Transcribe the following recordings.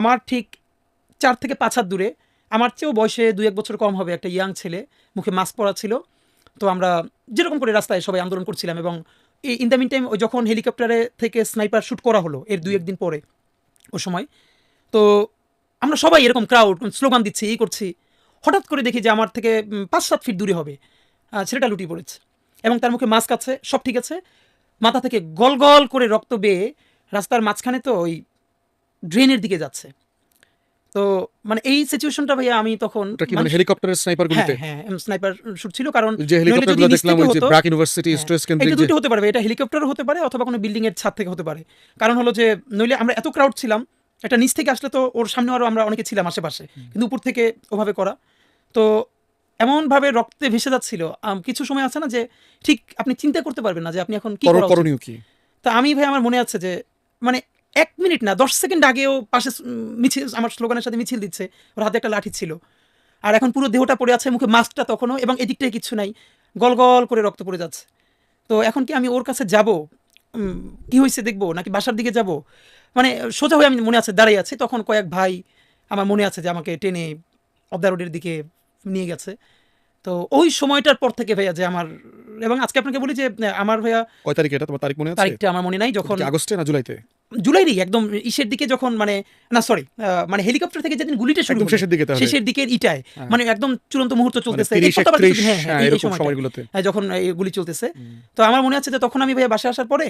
আমার ঠিক চার থেকে পাঁচ হাত দূরে। আমার চেয়েও বয়সে দুই এক বছর কম হবে একটা ইয়াং ছেলে, মুখে মাস্ক পরা ছিল। তো আমরা যেরকম করে রাস্তায় সবাই আন্দোলন করছিলাম এবং এই ইন দ্য মিন টাইম যখন হেলিকপ্টারে থেকে স্নাইপার শ্যুট করা হলো, এর দুই একদিন পরে ও সময়। তো আমরা সবাই এরকম ক্রাউড স্লোগান দিচ্ছি, এই করছি। হঠাৎ করে দেখি যে আমার থেকে পাঁচ সাত ফিট দূরে হবে। ছেলেটা লুটিয়ে পড়েছে এবং তার মুখে মাস্ক আছে, সব ঠিক আছে। মাথা থেকে গল গল করে রক্ত বেয়ে রাস্তার মাঝখানে তো ওই ড্রেনের দিকে যাচ্ছে। তো মানে এই সিচুয়েশনটা ভাইয়া আমি তখন মানে হেলিকপ্টারের স্নাইপার হ্যাঁ গুলিতে হ্যাঁ স্নাইপার শুট ছিল কারণ যে হেলিকপ্টারগুলো নিচ দেখলাম থেকে ওই যে ব্র্যাক ইউনিভার্সিটি হ্যাঁ, স্ট্রেস কেন্দ্রিক এটা দুটো হতে পারবে এটা হেলিকপ্টারও হতে পারে অথবা কোনো বিল্ডিং এর ছাদ থেকে হতে পারে। কারণ হলো যে নইলে আমরা এত ক্রাউড ছিলাম এটা নিচ থেকে আসলে তো ওর সামনে আরও আমরা অনেকে ছিলাম আশেপাশে কিন্তু উপর থেকে ওভাবে করা। তো এমনভাবে রক্তে ভেসে যাচ্ছিল। কিছু সময় আছে না যে ঠিক আপনি চিন্তা করতে পারবেন না যে আপনি এখন কি করো- করা করণীয় কি? তা আমি ভাই আমার মনে আছে যে মানে এক মিনিট না দশ সেকেন্ড আগেও পাশে মিছিল আমার স্লোগানের সাথে মিছিল দিচ্ছে। ওর হাতে একটা লাঠি ছিল। আর এখন পুরো দেহটা পড়ে আছে মুখে মাস্কটা তখনও এবং এদিকটায় কিছু নাই। গল গল করে রক্ত পড়ে যাচ্ছে। তো এখন কি আমি ওর কাছে যাব? কি হয়েছে দেখব? নাকি বাসার দিকে যাব? মানে সোজা হয়ে আমি মনে আছে দাঁড়িয়ে আছি। তখন কয়েক ভাই আমার মনে আছে যে আমাকে টেনে অবদা রোডের দিকে নিয়ে গেছে। তো ওই সময়টার পর থেকে ভাইয়া যে আমার এবং আজকে আপনাকে বলি যে আমার ভাইয়া কয় তারিখে এটা? তোমার তারিখ মনে আছে? তারিখটা আমার মনে নাই যখন আগস্টে না জুলাইতে? জুলাইরই একদম ইসের দিকে যখন মানে না সরি মানে হেলিকপ্টার থেকে যেদিন গুলিটা শুরু শেষের দিকে শেষের দিকের ইটায় হ্যাঁ। মানে একদম চূড়ান্ত মুহূর্ত মানে চলতেছে। এই কথাবার্তা 31 শুধু- হ্যাঁ, হ্যাঁ, যখন এই গুলি চলতেছে তো আমার মনে আছে যে তখন আমি ভাই বাসায় আসার পরে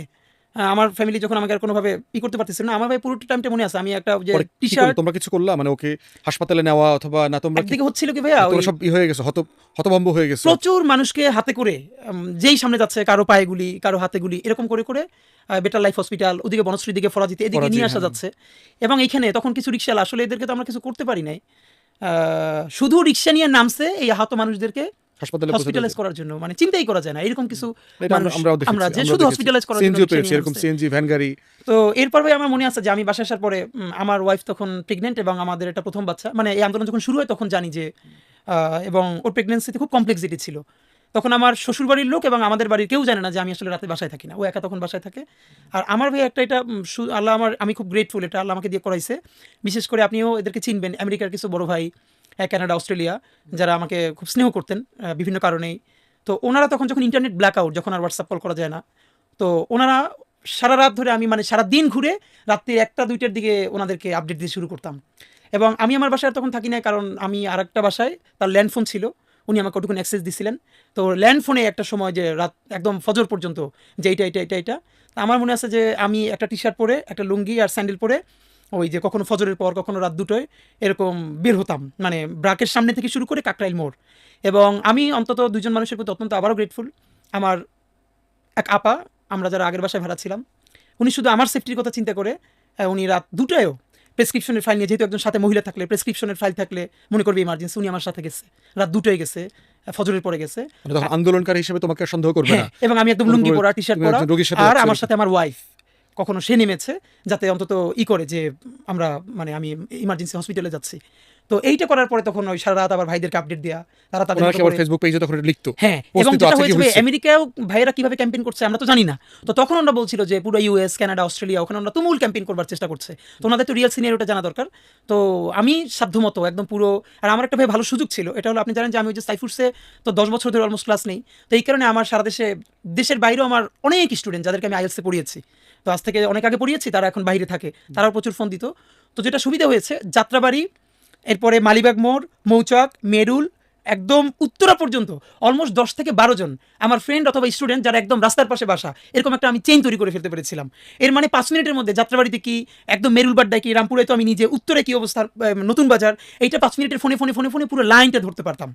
আমার ফ্যামিলি যখন আমাকে আর কোনোভাবে ই করতে পারতেছিল না আমার ভাই পুরো টাইমটা মনে আছে। আমি একটা যে টি শার্ট তোমরা কিছু করলা? মানে ওকে হাসপাতালে নেওয়া অথবা না তোমরা কি- হচ্ছিল কি ভাইয়া তোমরা সব ই হয়ে গেছে হত হতভম্ব হয়ে গেছে। প্রচুর মানুষকে হাতে করে যেই সামনে যাচ্ছে কারও পায়ে গুলি কারও হাতে গুলি এরকম করে করে বেটার লাইফ হসপিটাল ওদিকে বনশ্রীর দিকে ফরাজিতে এদিকে নিয়ে আসা হ্যাঁ। যাচ্ছে। এবং এইখানে তখন কিছু রিক্সাওয়ালা আসলে এদেরকে তো আমরা কিছু করতে পারি নাই। আহ, শুধু রিক্সা নিয়ে নামছে এই আহত মানুষদেরকে হাসপাতালে হসপিটালাইজ করার জন্য মানে চিন্তাই করা যায় না। এরকম কিছু আমরা- যে শুধু হসপিটালাইজ করার জন্য এরকম সিএনজি ভ্যান গাড়ি। তো এরপর ভাই আমার মনে আছে যে আমি আসার পরে আমার ওয়াইফ তখন প্রেগনেন্ট এবং আমাদের এটা প্রথম বাচ্চা মানে এই আন্দোলন যখন শুরু হয় তখন জানি যে এবং ওর প্রেগনেন্সিতে খুব কমপ্লেক্সিটি ছিল। তখন আমার শ্বশুর বাড়ির লোক এবং আমাদের বাড়ির কেউ জানে না যে আমি আসলে রাতে বাসায় থাকি না। ও একা তখন বাসায় থাকে। আর আমার ভাই একটা এটা আল্লাহ আমার আমি খুব গ্রেটফুল এটা আল্লাহ আমাকে দিয়ে করাইছে। বিশেষ করে আপনিও এদেরকে চিনবেন আমেরিকার কিছু বড় ভাই। আহ, কানাডা অস্ট্রেলিয়া যারা আমাকে খুব স্নেহ করতেন বিভিন্ন কারণেই। তো ওনারা তখন যখন ইন্টারনেট ব্ল্যাক আউট যখন আর হোয়াটসঅ্যাপ কল করা যায় না তো ওনারা সারা রাত ধরে আমি মানে সারা দিন ঘুরে রাত্রির একটা দুইটার দিকে ওনাদেরকে আপডেট দিয়ে শুরু করতাম। এবং আমি আমার বাসায় তখন থাকি না কারণ আমি আর একটা বাসায় তার ল্যান্ডফোন ছিল উনি আমাকে ওটুকুন অ্যাক্সেস দিছিলেন। তো ল্যান্ডফোনে একটা সময় যে রাত একদম ফজর পর্যন্ত যে এইটা এটা এটা এটা আমার মনে আছে যে আমি একটা টি শার্ট পরে একটা লুঙ্গি আর স্যান্ডেল পরে ওই যে কখনো ফজরের পর কখনো রাত দুটোয় এরকম বের হতাম। মানে ব্রাকের সামনে থেকে শুরু করে কাকরাইল মোড়। এবং আমি অন্তত দুজন মানুষের প্রতি অত্যন্ত আবারও গ্রেটফুল আমার এক আপা আমরা যারা আগের বাসায় ভাড়া ছিলাম উনি শুধু আমার সেফটির কথা চিন্তা করে উনি রাত দুটায়ও প্রেসক্রিপশনের ফাইল নিয়ে যেহেতু একজন সাথে মহিলা থাকলে প্রেসক্রিপশনের ফাইল থাকলে মনে করবে ইমার্জেন্সি উনি আমার সাথে গেছে। রাত দুটোয় গেছে ফজরের পরে গেছে। মানে আন্দোলনকারী হিসেবে তোমাকে সন্দেহ করবে হ্যাঁ না? এবং আমি একদম লুঙ্গি পুরো টি শার্ট পরা আর আমার সাথে আমার ওয়াইফ কখনো সে নেমেছে যাতে অন্তত ই করে যে আমরা মানে আমি ইমার্জেন্সি হসপিটালে যাচ্ছি। তো এইটা করার পরে তখন ওই সারা রাত আবার ভাইদেরকে আপডেট দেওয়া তারা তাদের আবার ফেসবুক পেজে তখন লিখতো হ্যাঁ এবং যেটা হয়েছে আমেরিকাও ভাইয়েরা কীভাবে ক্যাম্পেইন করছে আমরা তো জানি না। তো তখন আমরা বলছিল যে পুরো ইউএস কানাডা অস্ট্রেলিয়া ওখানে আমরা তুমুল ক্যাম্পেইন করবার চেষ্টা করছে। তো ওনাদের তো রিয়েল সিনিয়রটা জানা দরকার। তো আমি সাধ্যমতো একদম পুরো আর আমার একটা ভাই ভালো সুযোগ ছিল এটা হলো আপনি জানেন যে আমি ওই যে সাইফুডসে তো দশ বছর ধরে অলমোস্ট ক্লাস নেই। তো এই কারণে আমার সারা দেশে দেশের বাইরেও আমার অনেক স্টুডেন্ট যাদেরকে আমি আইএলসে পড়িয়েছি। তো আজ থেকে অনেক আগে পড়িয়েছি তারা এখন বাইরে থাকে তারাও প্রচুর ফোন দিত। তো যেটা সুবিধা হয়েছে যাত্রাবাড়ি এরপরে মালিবাগ মোড়, মৌচাক, মেরুল, একদম উত্তরা পর্যন্ত অলমোস্ট দশ থেকে বারো জন। আমার ফ্রেন্ড অথবা স্টুডেন্ট যারা একদম রাস্তার পাশে বাসা, এরকম একটা আমি চেইন তৈরি করে ফেলতে পেরেছিলাম। এর মানে পাঁচ মিনিটের মধ্যে, যাত্রাবাড়িতে কি, একদম মেরুলবাড্ডায় কি, রামপুরে তো আমি নিজে, উত্তরে কি অবস্থা নতুন বাজার, এইটা পাঁচ মিনিটের ফোনে ফোনে ফোনে ফোনে পুরো লাইনটা ধরতে পারতাম।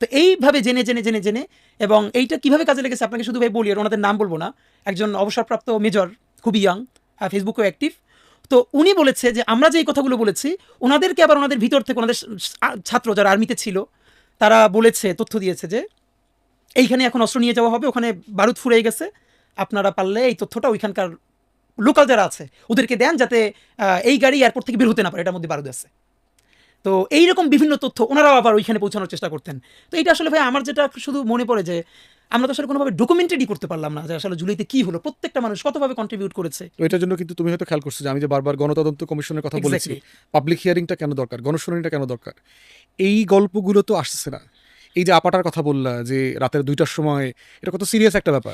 তো এইভাবে জেনে জেনে জেনে জেনে, এবং এইটা কীভাবে কাজে লেগেছে, আপনাকে শুধু ভাই বলি, আর ওনাদের নাম বলব না। একজন অবসরপ্রাপ্ত মেজর খুবই ইয়াং ফেসবুকেও অ্যাক্টিভ তো উনি বলেছে যে, আমরা যে এই কথাগুলো বলেছি, ওনাদেরকে আবার ওনাদের ভিতর থেকে ওনাদের ছাত্র যারা আর্মিতে ছিল, তারা বলেছে, তথ্য দিয়েছে যে, এইখানে এখন অস্ত্র নিয়ে যাওয়া হবে, ওখানে বারুদ ফুরে গেছে, আপনারা পারলে এই তথ্যটা ওইখানকার লোকাল যারা আছে, ওদেরকে দেন যাতে এই গাড়ি এয়ারপোর্ট থেকে বের হতে না পারে, এটার মধ্যে বারুদ আছে। তো এইরকম বিভিন্ন তথ্য ওনারাও আবার ওইখানে পৌঁছানোর চেষ্টা করতেন। তো এইটা আসলে ভাই, আমার যেটা শুধু মনে পড়ে যে আমরা তো আসলে কোনোভাবে ডকুমেন্টারি করতে পারলাম না যে আসলে জুলাইতে কি হলো প্রত্যেকটা মানুষ কতভাবে কন্ট্রিবিউট করেছে। তো এটার জন্য কিন্তু তুমি হয়তো খেয়াল করছ যে আমি যে বারবার গণতদন্ত কমিশনের কথা বলেছি পাবলিক হিয়ারিংটা কেন দরকার গণশুনানিটা কেন দরকার? এই গল্পগুলো তো আসছে না। এই যে আপাটার কথা বললা যে রাতের দুইটার সময় এটা কত সিরিয়াস একটা ব্যাপার।